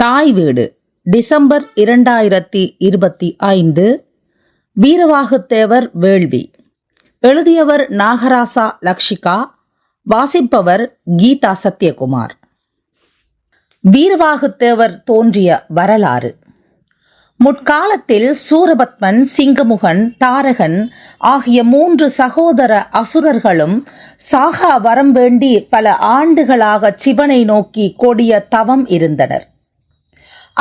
தாய் வீடு டிசம்பர் இரண்டாயிரத்தி இருபத்தி ஐந்து. வீரவாகுத்தேவர் வேள்வி. எழுதியவர் நாகராசா லக்ஷிகா வாசிப்பவர் கீதா சத்யகுமார். வீரவாகுத்தேவர் தோன்றிய வரலாறு. முற்காலத்தில் சூரபத்மன் சிங்கமுகன் தாரகன் ஆகிய மூன்று சகோதர அசுரர்களும் சாகா வரம் வேண்டி பல ஆண்டுகளாக சிவனை நோக்கி கொடிய தவம் இருந்தனர்.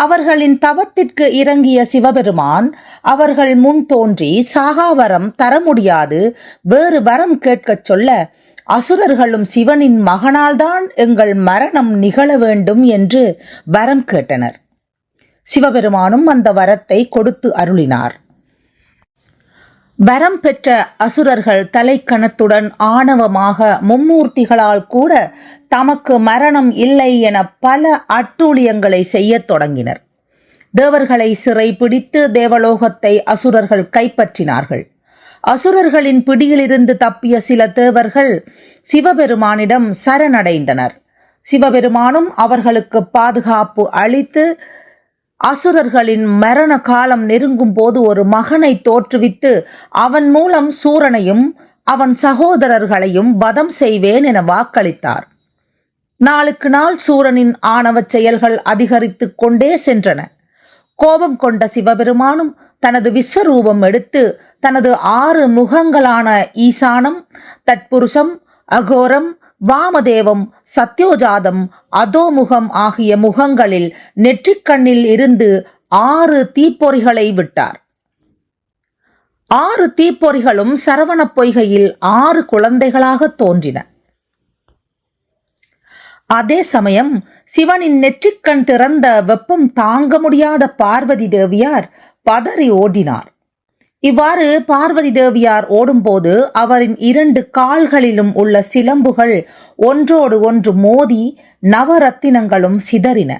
அவர்களின் தவத்திற்கு இறங்கிய சிவபெருமான் அவர்கள் முன் தோன்றி சாகாவரம் தர முடியாது வேறு வரம் கேட்கச் சொல்ல அசுரர்களும் சிவனின் மகனால்தான் எங்கள் மரணம் நிகழ வேண்டும் என்று வரம் கேட்டனர். சிவபெருமானும் அந்த வரத்தை கொடுத்து அருளினார். வரம் பெற்ற அசுரர்கள் தலைக்கணத்துடன் ஆணவமாக மும்மூர்த்திகளால் கூட தமக்கு மரணம் இல்லை என பல அட்டூழியங்களை செய்யத் தொடங்கினர். தேவர்களை சிறை பிடித்து தேவலோகத்தை அசுரர்கள் கைப்பற்றினார்கள். அசுரர்களின் பிடியிலிருந்து தப்பிய சில தேவர்கள் சிவபெருமானிடம் சரணடைந்தனர். சிவபெருமானும் அவர்களுக்கு பாதுகாப்பு அளித்து அசுரர்களின் மரண காலம் நெருங்கும் போது ஒரு மகனை தோற்றுவித்து அவன் மூலம் சூரனையும் அவன் சகோதரர்களையும் வதம் செய்வேன் என வாக்களித்தார். நாளுக்கு நாள் சூரனின் ஆணவச் செயல்கள் அதிகரித்துக் கொண்டே சென்றன. கோபம் கொண்ட சிவபெருமானும் தனது விஸ்வரூபம் எடுத்து தனது ஆறு முகங்களான ஈசானம் தட்புருஷம் அகோரம் வாமதேவம் சத்யோஜாதம் அதோமுகம் ஆகிய முகங்களில் நெற்றிக்கண்ணில் இருந்து ஆறு தீப்பொறிகளை விட்டார். ஆறு தீப்பொறிகளும் சரவணப் பொய்கையில் ஆறு குழந்தைகளாக தோன்றின. அதே சமயம் சிவனின் நெற்றிக்கண் திறந்த வெப்பம் தாங்க முடியாத பார்வதி தேவியார் பதறி ஓடினார். இவ்வாறு பார்வதி தேவியார் ஓடும்போது அவரின் இரண்டு கால்களிலும் உள்ள சிலம்புகள் ஒன்றோடு ஒன்று மோதி நவரத்தினங்களும் சிதறின.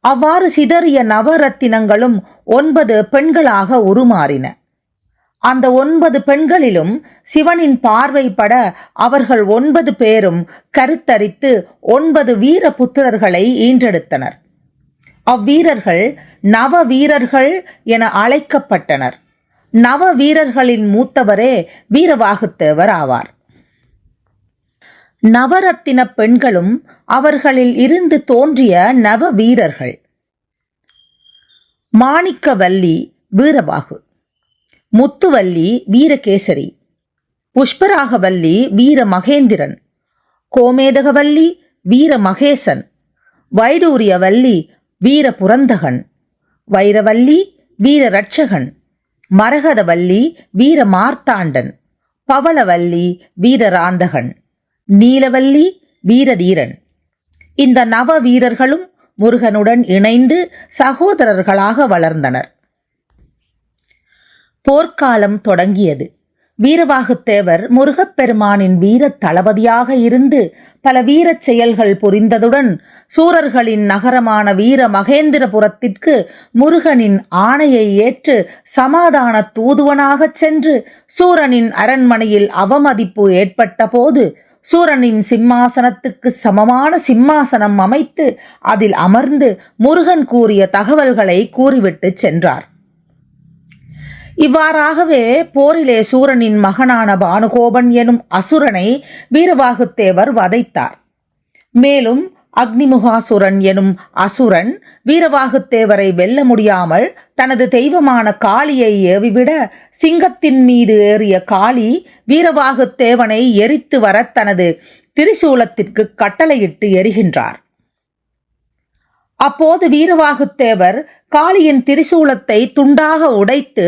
அவ்வாறு சிதறிய நவரத்தினங்களும் ஒன்பது பெண்களாக உருமாறின. அந்த ஒன்பது பெண்களிலும் சிவனின் பார்வைப்பட அவர்கள் ஒன்பது பேரும் கருத்தரித்து ஒன்பது வீர புத்திரர்களை ஈன்றெடுத்தனர். அவ்வீரர்கள் நவ வீரர்கள் என அழைக்கப்பட்டனர். நவ வீரர்களின் மூத்தவரே வீரவாகுத்தேவர் ஆவார். நவரத்தின பெண்களும் அவர்களில் இருந்து தோன்றிய நவ வீரர்கள். மாணிக்கவல்லி வீரவாகு. முத்துவல்லி வீரகேசரி. புஷ்பராகவல்லி வீர மகேந்திரன் கோமேதகவல்லி வீர மகேசன் வைடூரியவல்லி வீர புரந்தகன் வைரவல்லி வீர ரட்சகன் மரகதவல்லி வீர மார்த்தாண்டன் பவளவல்லி வீரராந்தகன். நீலவல்லி வீரதீரன். இந்த நவ வீரர்களும் முருகனுடன் இணைந்து சகோதரர்களாக வளர்ந்தனர். போர்க்காலம் தொடங்கியது. வீரவாகுத்தேவர் முருகப்பெருமானின் வீர தளபதியாக இருந்து பல வீரச் செயல்கள் புரிந்ததுடன் சூரர்களின் நகரமான வீர மகேந்திரபுரத்திற்கு முருகனின் ஆணையை ஏற்று சமாதான தூதுவனாகச் சென்று சூரனின் அரண்மனையில் அவமதிப்பு ஏற்பட்ட போது சூரனின் சிம்மாசனத்துக்கு சமமான சிம்மாசனம் அமைத்து அதில் அமர்ந்து முருகன் கூறிய தகவல்களை கூறிவிட்டு சென்றார். இவ்வாறாகவே போரிலே சூரனின் மகனான பானுகோபன் எனும் அசுரனை வீரவாகுத்தேவர் வதைத்தார். மேலும் அக்னிமுகாசுரன் எனும் அசுரன் வீரவாகுத்தேவரை வெல்ல முடியாமல் தனது தெய்வமான காளியை ஏவிவிட சிங்கத்தின் மீது ஏறிய காளி வீரவாகுத்தேவனை எரித்து வர தனது திரிசூலத்திற்கு கட்டளையிட்டு எரிகின்றார். அப்போது வீரவாகுத்தேவர் காளியின் திரிசூலத்தை துண்டாக உடைத்து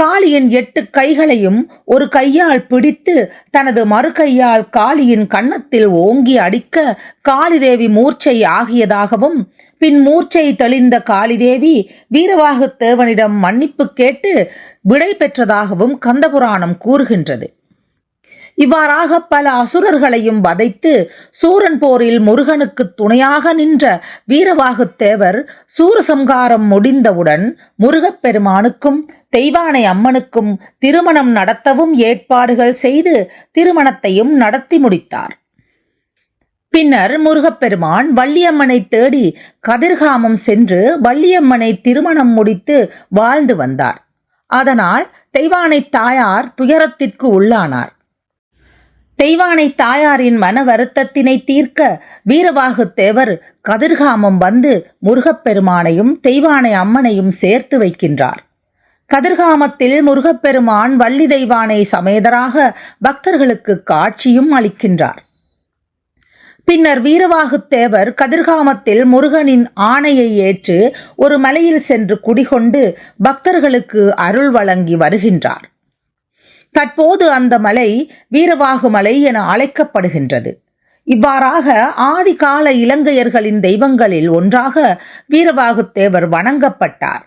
காளியின் எட்டு கைகளையும் ஒரு கையால் பிடித்து தனது மறு கையால் காளியின் கன்னத்தில் ஓங்கி அடிக்க காளிதேவி மூர்ச்சை ஆகியதாகவும் பின் மூர்ச்சை தெளிந்த காளிதேவி வீரவாகுத்தேவனிடம் மன்னிப்பு கேட்டு விடை பெற்றதாகவும் கந்தபுராணம் கூறுகின்றது. இவ்வாறாக பல அசுரர்களையும் வதைத்து சூரன் போரில் முருகனுக்கு துணையாக நின்ற வீரவாகுத்தேவர் சூரசம்காரம் முடிந்தவுடன் முருகப்பெருமானுக்கும் தெய்வானை அம்மனுக்கும் திருமணம் நடத்தவும் ஏற்பாடுகள் செய்து திருமணத்தையும் நடத்தி முடித்தார். பின்னர் முருகப்பெருமான் வள்ளியம்மனை தேடி கதிர்காமம் சென்று வள்ளியம்மனை திருமணம் முடித்து வாழ்ந்து வந்தார். அதனால் தெய்வானை தாயார் துயரத்திற்கு உள்ளானார். தெய்வானை தாயாரின் மன வருத்தத்தினை தீர்க்க வீரவாகு தேவர் கதிர்காமம் வந்து முருகப்பெருமானையும் தெய்வானை அம்மனையும் சேர்த்து வைக்கின்றார். கதிர்காமத்தில் முருகப்பெருமான் வள்ளி தெய்வானை சமேதராக பக்தர்களுக்கு காட்சியும் அளிக்கின்றார். பின்னர் வீரவாகுத்தேவர் கதிர்காமத்தில் முருகனின் ஆணையை ஏற்று ஒரு மலையில் சென்று குடிகொண்டு பக்தர்களுக்கு அருள் வழங்கி வருகின்றார். தற்போது அந்த மலை வீரவாகு மலை என அழைக்கப்படுகின்றது. இவ்வாறாக ஆதிகால இலங்கையர்களின் தெய்வங்களில் ஒன்றாக வீரவாகுத்தேவர் வணங்கப்பட்டார்.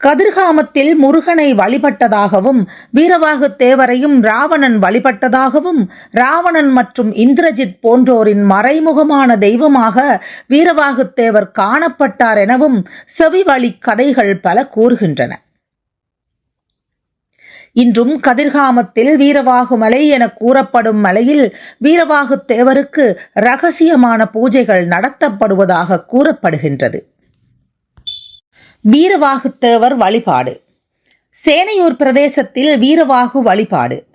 கதிர்காமத்தில் முருகனை வழிபட்டதாகவும் வீரவாகுத்தேவரையும் ராவணன் வழிபட்டதாகவும் ராவணன் மற்றும் இந்திரஜித் போன்றோரின் மறைமுகமான தெய்வமாக வீரவாகுத்தேவர் காணப்பட்டார் எனவும் செவிவழி கதைகள் பல கூறுகின்றன. இன்றும் கதிர்காமத்தில் வீரவாகு மலை என கூறப்படும் மலையில் வீரவாகு தேவருக்கு ரகசியமான பூஜைகள் நடத்தப்படுவதாக கூறப்படுகின்றது. வீரவாகுத்தேவர் வழிபாடு. சேனையூர் பிரதேசத்தில் வீரவாகு வழிபாடு.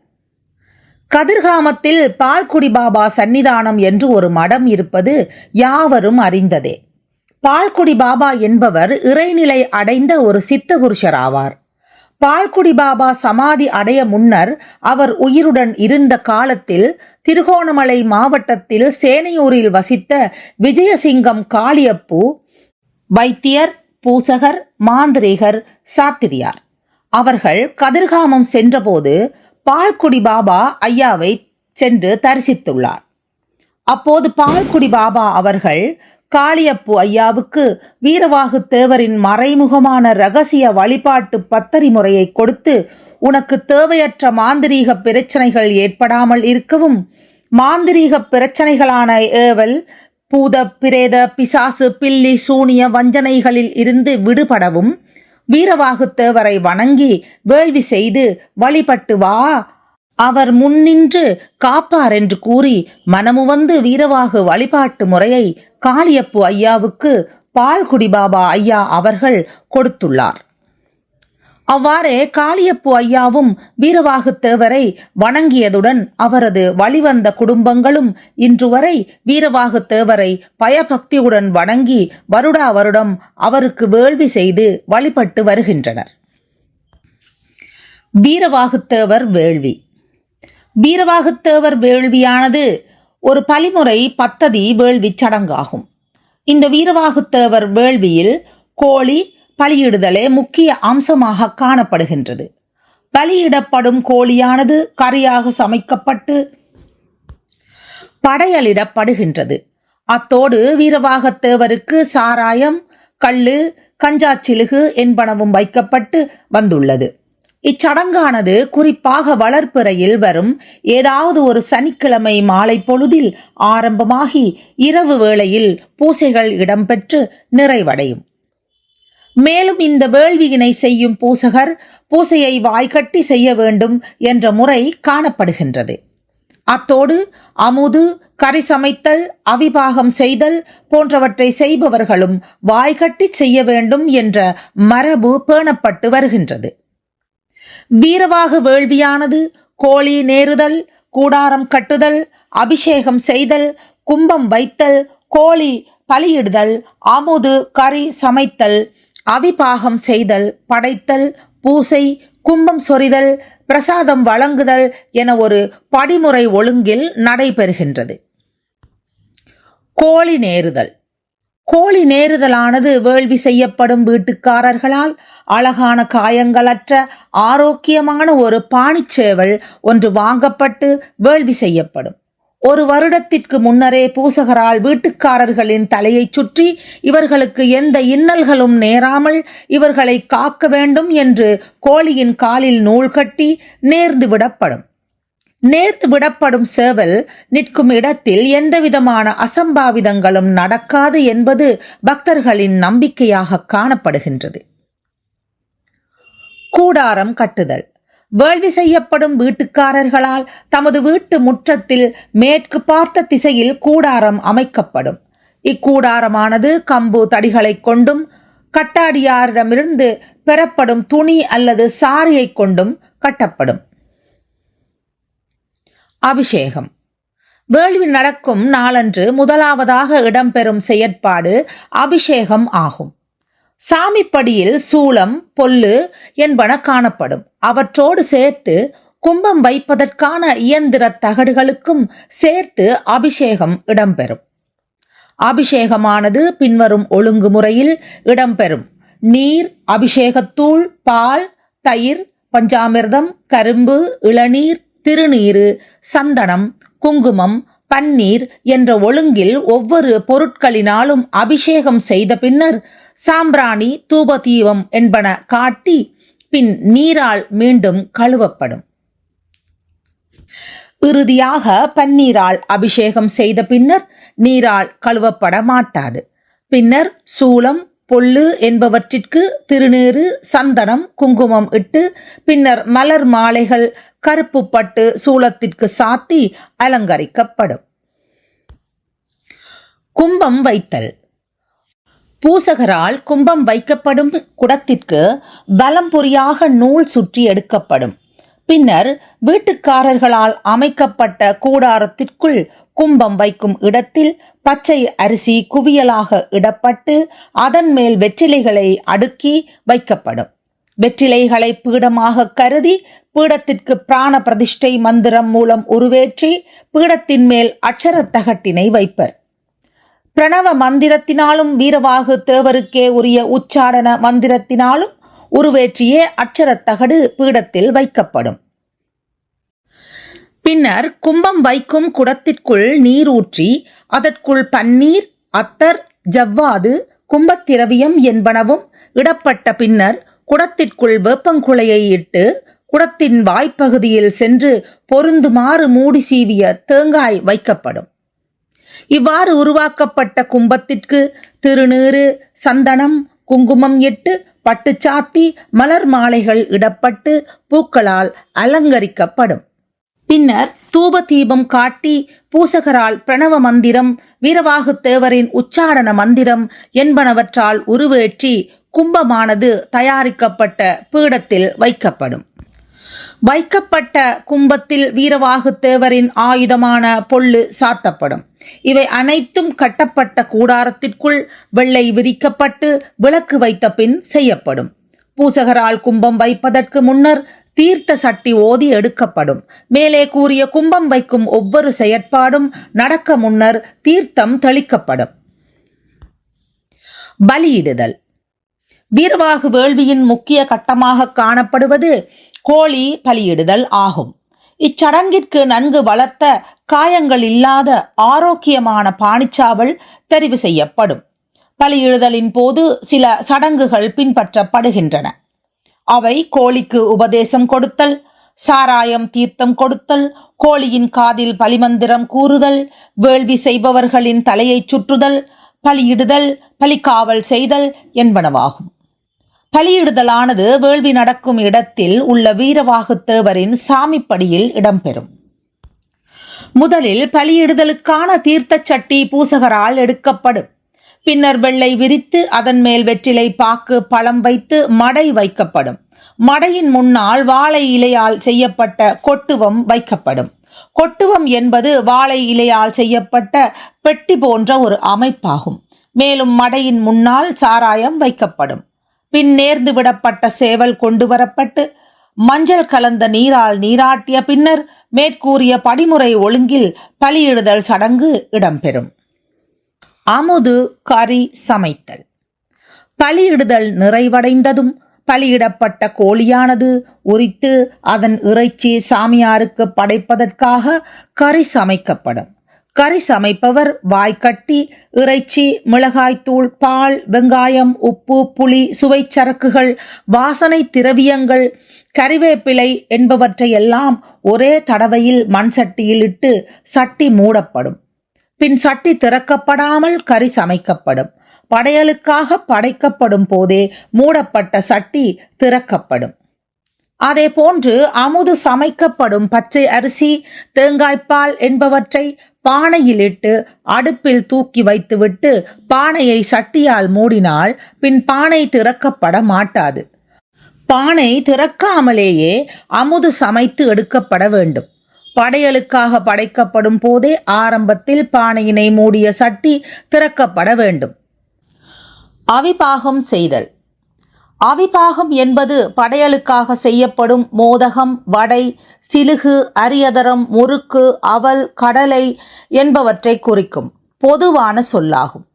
கதிர்காமத்தில் பால்குடி பாபா சன்னிதானம் என்று ஒரு மடம் இருப்பது யாவரும் அறிந்ததே. பால்குடி பாபா என்பவர் இறைநிலை அடைந்த ஒரு சித்தபுருஷர் ஆவார் பால்குடி பாபா சமாதி அடைய முன்னர் அவர் உயிருடன் இருந்த காலத்தில் திருகோணமலை மாவட்டத்தில் சேனையூரில் வசித்த விஜயசிங்கம் காளியப்பு வைத்தியர் பூசகர் மாந்திரீகர் சாத்திரியார். அவர்கள் கதிர்காமம் சென்றபோது பால்குடி பாபா ஐயாவை சென்று தரிசித்துள்ளார். அப்போது பால்குடி பாபா அவர்கள் காளியப்பு ஐயாவுக்கு வீரவாகு தேவரின் மறைமுகமான ரகசிய வழிபாட்டு பத்தரி முறையை கொடுத்து உனக்கு தேவையற்ற மாந்திரீக பிரச்சனைகள் ஏற்படாமல் இருக்கவும். மாந்திரீக பிரச்சனைகளான ஏவல் பூத பிரேத பிசாசு பில்லி சூனிய வஞ்சனைகளில் இருந்து விடுபடவும். வீரவாகு தேவரை வணங்கி வேள்வி செய்து வழிபட்டு வா. அவர் முன்னின்று காப்பார் என்று கூறி மனமுவந்து வீரவாகு வழிபாட்டு முறையை காளியப்பு ஐயாவுக்கு பால்குடி பாபா ஐயா அவர்கள் கொடுத்துள்ளார். அவ்வாறே காளியப்பு ஐயாவும் வீரவாகு தேவரை வணங்கியதுடன் அவரது வழிவந்த குடும்பங்களும் இன்று வரை வீரவாகு தேவரை பயபக்தியுடன் வணங்கி வருடா வருடம் அவருக்கு வேள்வி செய்து வழிபட்டு வருகின்றனர். வீரவாகுத்தேவர் வேள்வி. வீரவாகுத்தேவர் வேள்வியானது ஒரு பலிமுறை பத்ததி வேள்வி சடங்காகும். இந்த வீரவாகுத்தேவர் வேள்வியில் கோழி பலியிடுதலே முக்கிய அம்சமாக காணப்படுகின்றது. பலியிடப்படும் கோழியானது கறியாக சமைக்கப்பட்டு படையலிடப்படுகின்றது. அத்தோடு வீரவாகத்தேவருக்கு சாராயம் கள்ளு கஞ்சாச்சிலுகு என்பனவும் வைக்கப்பட்டு வந்துள்ளது. இச்சடங்கானது குறிப்பாக வளர்ப்பிறையில் வரும். ஏதாவது ஒரு சனிக்கிழமை மாலை பொழுதில் ஆரம்பமாகி இரவு வேளையில் பூசைகள் இடம்பெற்று நிறைவடையும். மேலும் இந்த வேள்வியினை செய்யும் பூசகர் பூசையை வாய்கட்டி செய்ய வேண்டும் என்ற முறை காணப்படுகின்றது. அத்தோடு அமுது கறி சமைத்தல் அவிபாகம் செய்தல் போன்றவற்றை செய்பவர்களும் வாய்கட்டி செய்ய வேண்டும் என்ற மரபு பேணப்பட்டு வருகின்றது. வீரவாக வேள்வியானது கோழி நேருதல் கூடாரம் கட்டுதல் அபிஷேகம் செய்தல் கும்பம் வைத்தல் கோழி பலியிடுதல் அமுது கறி சமைத்தல் அவிபாகம் செய்தல் படைத்தல் பூசை கும்பம் சொரிதல் பிரசாதம் வழங்குதல் என ஒரு படிமுறை ஒழுங்கில் நடைபெறுகின்றது. கோழி நேருதல். கோழி நேருதலானது வேள்வி செய்யப்படும் வீட்டுக்காரர்களால் அழகான காயங்களற்ற ஆரோக்கியமான ஒரு பாணிச்சேவல் ஒன்று வாங்கப்பட்டு வேள்வி செய்யப்படும். ஒரு வருடத்திற்கு முன்னரே பூசகரால் வீட்டுக்காரர்களின் தலையைச் சுற்றி இவர்களுக்கு எந்த இன்னல்களும் நேராமல் இவர்களை காக்க வேண்டும் என்று கோழியின் காலில் நூல் கட்டி நேர்ந்து விடப்படும். நேர்த்து விடப்படும் சேவல் நிற்கும் இடத்தில் எந்தவிதமான அசம்பாவிதங்களும் நடக்காது என்பது பக்தர்களின் நம்பிக்கையாக காணப்படுகின்றது. கூடாரம் கட்டுதல். வேள்வி செய்யப்படும் வீட்டுக்காரர்களால் தமது வீட்டு முற்றத்தில் மேற்கு பார்த்த திசையில் கூடாரம் அமைக்கப்படும். இக்கூடாரமானது கம்பு தடிகளைக் கொண்டும் கட்டாடியாரிடமிருந்து பெறப்படும் துணி அல்லது சாரியைக் கொண்டும் கட்டப்படும். அபிஷேகம். வேள்வி நடக்கும் நாளன்று முதலாவதாக இடம்பெறும் செயற்பாடு அபிஷேகம் ஆகும். சாமிப்படியில் சூளம் பொல்லு என்பன காணப்படும். அவற்றோடு சேர்த்து கும்பம் வைப்பதற்கான இயந்திர தகடுகளுக்கும் சேர்த்து அபிஷேகம் இடம்பெறும். அபிஷேகமானது பின்வரும் ஒழுங்குமுறையில் இடம்பெறும். நீர் அபிஷேகத்தூள் பால் தயிர் பஞ்சாமிர்தம் கரும்பு இளநீர் திருநீரு சந்தனம் குங்குமம் பன்னீர் என்ற ஒழுங்கில் ஒவ்வொரு பொருட்களினாலும் அபிஷேகம் செய்த பின்னர் சாம்பிராணி தூபதீபம் என்பன காட்டி பின் நீரால் மீண்டும் கழுவப்படும். இறுதியாக பன்னீரால் அபிஷேகம் செய்த பின்னர் நீரால் கழுவப்பட மாட்டாது. பின்னர் சூலம் பொல்லு என்பவற்றிற்கு திருநீறு சந்தனம் குங்குமம் இட்டு பின்னர் மலர் மாலைகள் கருப்பு பட்டு சூளத்திற்கு சாத்தி அலங்கரிக்கப்படும். கும்பம் வைத்தல். பூசகரால் கும்பம் வைக்கப்படும் குடத்திற்கு வலம்புரியாக நூல் சுற்றி எடுக்கப்படும். பின்னர் வீட்டுக்காரர்களால் அமைக்கப்பட்ட கூடாரத்திற்குள் கும்பம் வைக்கும் இடத்தில் பச்சை அரிசி குவியலாக இடப்பட்டு அதன் மேல் வெற்றிலைகளை அடுக்கி வைக்கப்படும். வெற்றிலைகளை பீடமாக கருதி பீடத்திற்கு பிராண பிரதிஷ்டை மந்திரம் மூலம் உருவேற்றி பீடத்தின் மேல் அட்சரத் தகட்டினை வைப்பர். பிரணவ மந்திரத்தினாலும் வீரவாகு தேவருக்கே உரிய உச்சாடன மந்திரத்தினாலும் உருவேற்றியே அச்சரத்தகடு பீடத்தில் வைக்கப்படும். பின்னர் கும்பம் வைக்கும் குடத்திற்குள் நீர் ஊற்றி அதற்குள் பன்னீர் அத்தர் ஜவ்வாது கும்பத்திரவியம் என்பனவும் இடப்பட்ட பின்னர் குடத்திற்குள் வேப்பங்குளையை இட்டு குடத்தின் வாய்ப்பகுதியில் சென்று பொருந்துமாறு மூடி சீவிய தேங்காய் வைக்கப்படும். இவ்வாறு உருவாக்கப்பட்ட கும்பத்திற்கு திருநீறு சந்தனம் குங்குமம் இட்டு பட்டுச்சாத்தி மலர் மாலைகள் இடப்பட்டு பூக்களால் அலங்கரிக்கப்படும். பின்னர் தூப தீபம் காட்டி பூசகரால் பிரணவ மந்திரம் வீரவாகு தேவரின் மந்திரம் என்பனவற்றால் உருவேற்றி கும்பமானது தயாரிக்கப்பட்ட பீடத்தில் வைக்கப்படும். வைக்கப்பட்ட கும்பத்தில் வீரவாகு தேவரின் ஆயுதமான பொல்லு சாத்தப்படும். இவை அனைத்தும் கட்டப்பட்ட கூடாரத்திற்குள் வெள்ளை விரிக்கப்பட்டு விளக்கு வைத்த பின் செய்யப்படும். பூசகரால் கும்பம் வைப்பதற்கு முன்னர் தீர்த்த சட்டி ஓதி எடுக்கப்படும். மேலே கூறிய கும்பம் வைக்கும் ஒவ்வொரு செயற்பாடும் நடக்க முன்னர் தீர்த்தம் தெளிக்கப்படும். பலியிடுதல். வீரவாகு வேள்வியின் முக்கிய கட்டமாக காணப்படுவது கோழி பலியிடுதல் ஆகும். இச்சடங்கிற்கு நன்கு வளர்த்த காயங்கள் இல்லாத ஆரோக்கியமான பாணிச்சாவல் தெரிவு செய்யப்படும். பலியிடுதலின் போது சில சடங்குகள் பின்பற்றப்படுகின்றன. அவை கோழிக்கு உபதேசம் கொடுத்தல் சாராயம் தீர்த்தம் கொடுத்தல் கோழியின் காதில் பலிமந்திரம் கூறுதல் வேள்வி செய்பவர்களின் தலையைச் சுற்றுதல் பலியிடுதல் பலிக்காவல் செய்தல் என்பனவாகும். பலியிடுதலானது வேள்வி நடக்கும் இடத்தில் உள்ள வீரவாகுத்தேவரின் சாமிப்படியில் இடம்பெறும். முதலில் பலியிடுதலுக்கான தீர்த்த சட்டி பூசகரால் எடுக்கப்படும். பின்னர் வெள்ளை விரித்து அதன் மேல் வெற்றிலை பாக்கு பழம் வைத்து மடை வைக்கப்படும். மடையின் முன்னால் வாழை இலையால் செய்யப்பட்ட கொட்டுவம் வைக்கப்படும். கொட்டுவம் என்பது வாழை இலையால் செய்யப்பட்ட பெட்டி போன்ற ஒரு அமைப்பாகும். மேலும் மடையின் முன்னால் சாராயம் வைக்கப்படும். பின் நேர்ந்து விடப்பட்ட சேவல் கொண்டு வரப்பட்டு மஞ்சள் கலந்த நீரால் நீராட்டிய பின்னர் மேற்கூறிய படிமுறை ஒழுங்கில் பலியிடுதல் சடங்கு இடம்பெறும். அமுது கறி சமைத்தல். பலியிடுதல் நிறைவடைந்ததும் பலியிடப்பட்ட கோழியானது உரித்து அதன் இறைச்சி சாமியாருக்கு படைப்பதற்காக கறி சமைக்கப்படும். கறி சமைப்பவர் வாய்க்கட்டி இறைச்சி மிளகாய்த்தூள் பால் வெங்காயம் உப்பு புளி சுவைச்சரக்குகள் வாசனை திரவியங்கள் கறிவேப்பிலை என்பவற்றையெல்லாம் ஒரே தடவையில் மண் சட்டியில் இட்டு சட்டி மூடப்படும். பின் சட்டி திறக்கப்படாமல் கறி சமைக்கப்படும். படையலுக்காக படைக்கப்படும் போதே மூடப்பட்ட சட்டி திறக்கப்படும். அதே போன்று அமுது சமைக்கப்படும் பச்சை அரிசி தேங்காய்ப்பால் என்பவற்றை பானையில் இட்டு அடுப்பில் தூக்கி வைத்துவிட்டு பானையை சட்டியால் மூடினால் பின் பானை திறக்கப்பட மாட்டாது. பானை திறக்காமலேயே அமுது சமைத்து எடுக்கப்பட வேண்டும். படையலுக்காக படைக்கப்படும் போதே ஆரம்பத்தில் பானையினை மூடிய சட்டி திறக்கப்பட வேண்டும். அவிபாகம் செய்தல். அவிபாகம் என்பது படையலுக்காக செய்யப்படும் மோதகம் வடை சிலுகு அரியதரம் முறுக்கு அவல் கடலை என்பவற்றை குறிக்கும் பொதுவான சொல்லாகும்.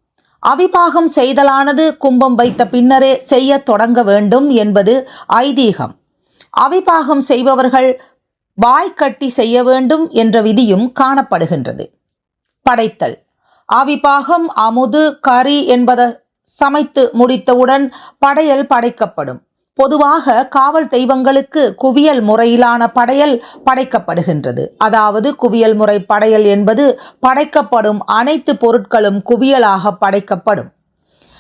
அவிபாகம் செய்தலானது கும்பம் வைத்த பின்னரே செய்ய தொடங்க வேண்டும் என்பது ஐதீகம். அவிபாகம் செய்பவர்கள் வாய்க்கட்டி செய்ய வேண்டும் என்ற விதியும் காணப்படுகின்றது. படைத்தல். அவிபாகம் அமுது கறி என்பத சமைத்து முடித்தவுடன் படையல் படைக்கப்படும். பொதுவாக காவல் தெய்வங்களுக்கு குவியல் முறையிலான படையல் படைக்கப்படுகின்றது. அதாவது குவியல் முறை படையல் என்பது படைக்கப்படும் அனைத்து பொருட்களும் குவியலாக படைக்கப்படும்.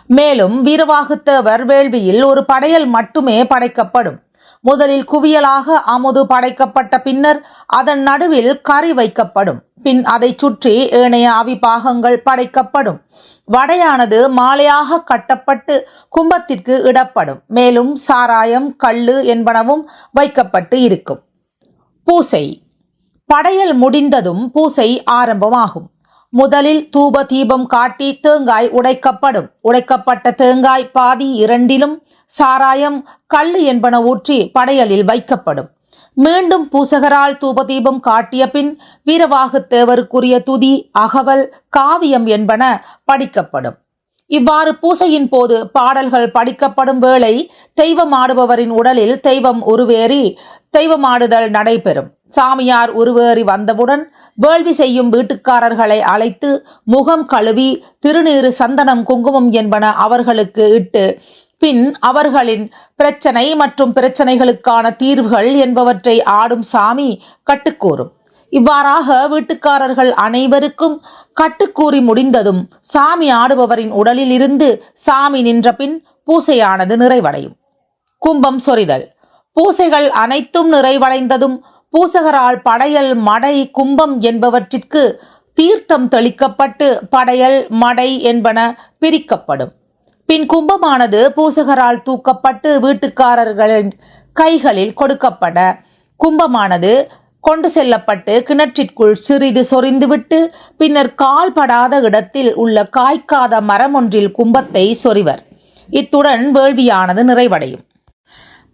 மேலும் வீரவாகுத்தவர் வேள்வியில் ஒரு படையல் மட்டுமே படைக்கப்படும். முதலில் குவியலாக அமுது படைக்கப்பட்ட பின்னர் அதன் நடுவில் கறி வைக்கப்படும். பின் அதைச் சுற்றி ஏனைய அவிபாகங்கள் படைக்கப்படும். வடையானது மாலையாக கட்டப்பட்டு கும்பத்திற்கு இடப்படும். மேலும் சாராயம் கள்ளு என்பனவும் வைக்கப்பட்டு இருக்கும். பூசை. படையல் முடிந்ததும் பூசை ஆரம்பமாகும். முதலில் தூப தீபம் காட்டி தேங்காய் உடைக்கப்படும். உடைக்கப்பட்ட தேங்காய் பாதி இரண்டிலும் சாராயம் கள்ளு என்பன ஊற்றி படையலில் வைக்கப்படும். மீண்டும் பூசகரால் தூபதீபம் காட்டிய பின் வீரவாகுத்தேவருக்குரிய துதி அகவல் காவியம் என்பன படிக்கப்படும். இவ்வாறு பூசையின் போது பாடல்கள் படிக்கப்படும் வேளை தெய்வமாடுபவரின் உடலில் தெய்வம் உருவேறி தெய்வமாடுதல் நடைபெறும். சாமியார் உருவேறி வந்தவுடன் வேள்வி செய்யும் வீட்டுக்காரர்களை அழைத்து முகம் கழுவி திருநீறு சந்தனம் குங்குமம் என்பன அவர்களுக்கு இட்டு பின் அவர்களின் பிரச்சனை மற்றும் பிரச்சனைகளுக்கான தீர்வுகள் என்பவற்றை ஆடும் சாமி கட்டுக்கூறும் இவ்வாறாக வீட்டுக்காரர்கள் அனைவருக்கும் கட்டுக்கூறி முடிந்ததும் சாமி ஆடுபவரின் உடலில் இருந்து சாமி நின்ற பின் பூசையானது நிறைவடையும். கும்பம் சொரிதல். பூசைகள் அனைத்தும் நிறைவடைந்ததும் பூசகரால் படையல் மடை கும்பம் என்பவற்றிற்கு தீர்த்தம் தெளிக்கப்பட்டு படையல் மடை என்பன பிரிக்கப்படும். பின் கும்பமானது பூசகரால் தூக்கப்பட்டு வீட்டுக்காரர்களின் கைகளில் கொடுக்கப்பட. கும்பமானது கொண்டு செல்லப்பட்டு கிணற்றிற்குள் சிறிது சொரிந்துவிட்டு பின்னர் கால் படாத இடத்தில் உள்ள காய்க்காத மரம் ஒன்றில் கும்பத்தை சொறிவர் இத்துடன் வேள்வியானது நிறைவடையும்.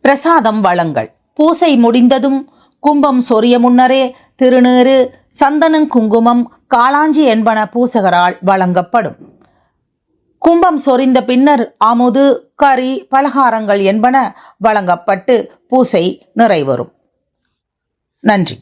பிரசாதம் வளங்கள் பூசை முடிந்ததும் கும்பம் சொரிய முன்னரே திருநீறு சந்தனம் குங்குமம் காளாஞ்சி என்பன பூசகரால் வழங்கப்படும். கும்பம் சொரிந்த பின்னர் அமுது கறி பலகாரங்கள் என்பன வழங்கப்பட்டு பூசை நிறைவரும் நன்றி.